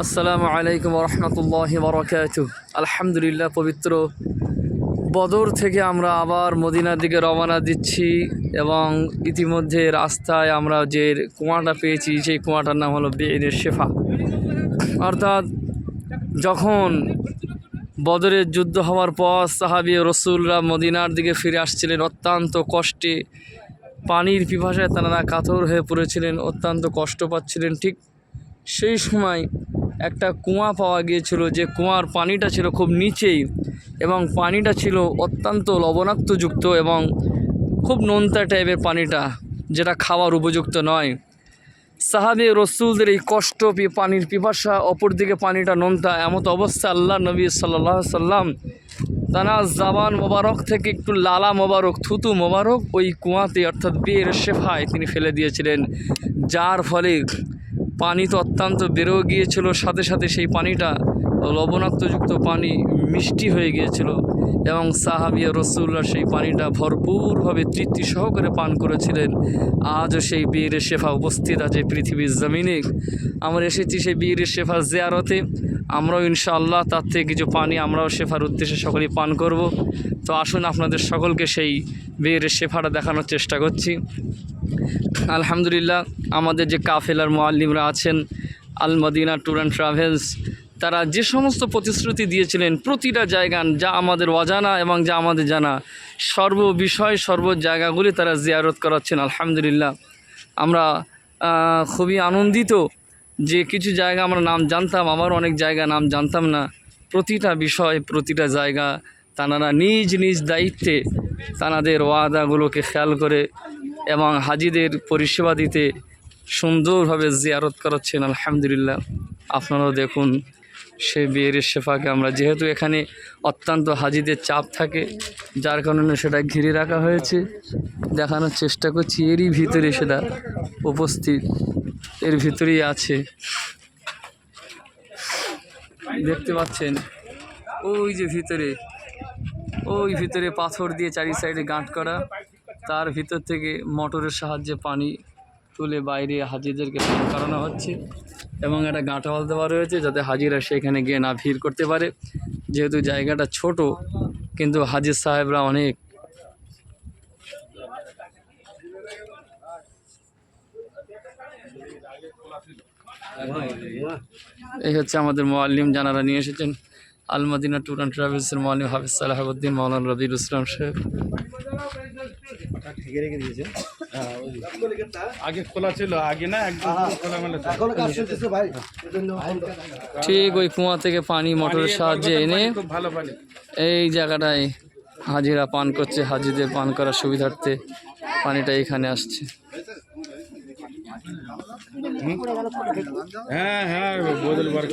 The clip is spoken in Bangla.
আসসালামু আলাইকুম রহমতুল্লাহ বরকাত আলহামদুলিল্লাহ পবিত্র বদর থেকে আমরা আবার মদিনার দিকে রওনা দিচ্ছি এবং ইতিমধ্যে রাস্তায় আমরা যে কুয়াটা পেয়েছি, সেই কুয়াটার নাম হলো বেইনের শেফা। অর্থাৎ যখন বদরের যুদ্ধ হওয়ার পর সাহাবি রসুলরা মদিনার দিকে ফিরে আসছিলেন অত্যন্ত কষ্টে পানির পিপাসায় তারা কাতর হয়ে পড়েছিলেন, অত্যন্ত কষ্ট পাচ্ছিলেন। ঠিক সেই সময় একটা কুয়া পাওয়া গিয়েছিল যে কুয়ার পানিটা ছিল খুব নিচেই এবং পানিটা ছিল অত্যন্ত লবণাক্তযুক্ত এবং খুব নোনতা টাইপের পানিটা, যেটা খাওয়ার উপযুক্ত নয়। সাহাবি রসুলদের এই কষ্ট পানির পিপাসা, অপরদিকে পানিটা নোনতা, এমত অবস্থা আল্লাহ নবী সাল্লাহ সাল্লাম তানা জাবান মোবারক থেকে একটু লালা মোবারক, থুতু মোবারক, ওই কুয়াতে অর্থাৎ বিয়ের শেফায় তিনি ফেলে দিয়েছিলেন। যার ফলে পানি তো অত্যন্ত বেড়েও গিয়েছিল, সাথে সাথে সেই পানিটা লবণাক্তযুক্ত পানি মিষ্টি হয়ে গিয়েছিল এবং সাহাবিয়া রসুল্লাহ সেই পানিটা ভরপুরভাবে তৃপ্তি সহকারে পান করেছিলেন। আজও সেই বীর শেফা উপস্থিত আছে পৃথিবীর জমিনে। আমরা এসেছি সেই বীর শেফা জিয়ারতে। আমরাও ইনশাআল্লাহ তার থেকে কিছু পানি, আমরাও শেফার উদ্দেশ্যে সকলেই পান করব। তো আসুন আপনাদের সকলকে সেই বীর শেফাটা দেখানোর চেষ্টা করছি। আলহামদুলিল্লাহ, আমাদের যে কাফেলার মোয়াল্লিমরা আছেন, Al Madina tour and travels, তারা যে সমস্ত প্রতিশ্রুতি দিয়েছিলেন প্রতিটা জায়গা যা আমাদের অজানা এবং যা আমাদের জানা সর্ব বিষয় সর্ব জায়গাগুলি তারা জিয়ারত করাচ্ছেন, আলহামদুলিল্লাহ। আমরা খুবই আনন্দিত যে কিছু জায়গা আমরা নাম জানতাম, আবার অনেক জায়গা নাম জানতাম না। প্রতিটা বিষয়, প্রতিটা জায়গা তানারা নিজ নিজ দায়িত্বে তানাদের ওয়াদাগুলোকে খেয়াল করে এবং হাজিদের পরিষেবা দিতে সুন্দরভাবে জিয়ারত করাচ্ছেন, আলহামদুলিল্লাহ। আপনারাও দেখুন, সে বিয়ের শেফাকে আমরা যেহেতু এখানে অত্যন্ত হাজিদের চাপ থাকে, যার কারণে সেটা ঘিরে রাখা হয়েছে। দেখানোর চেষ্টা করছি, এরই ভিতরে সেটা উপস্থিত। এর ভিতরেই আছে। দেখতে পাচ্ছেন? ওই যে ভিতরে। ওই ভিতরে পাথর দিয়ে চারি সাইডে গাঁট করা। তার ভিতর থেকে মোটরের সাহায্যে পানি তুলে বাইরে হাজিদেরকে করানো হচ্ছে এবং একটা গাঁটাওয়াল দেওয়া রয়েছে যাতে হাজিরা সেখানে গিয়ে না ভিড় করতে পারে। যেহেতু জায়গাটা ছোট, কিন্তু হাজির সাহেবরা অনেক এই হচ্ছে আমাদের মোয়াল্লিম জানারা নিয়ে এসেছেন আলমাদিনা ট্যুর অ্যান্ড ট্রাভেলসের মোয়াল্লিম হাফিজ সালাহাবুদ্দিন মৌলান রবিউল ইসলাম সাহেব আগে খোলা ছিল আগে না? একদম পুরো খোলা মেলা ছিল। এখন কাজ চলতেছে ভাই। এজন্য ঠিক ওই কুয়া থেকে পানি মোটরের সাহায্যে এনে এই জায়গাটায় হাজিরা পান করছে হাজিদের পান করার সুবিধার্থে পানিটা এখানে আসছে। হ্যাঁ হ্যাঁ বদল বার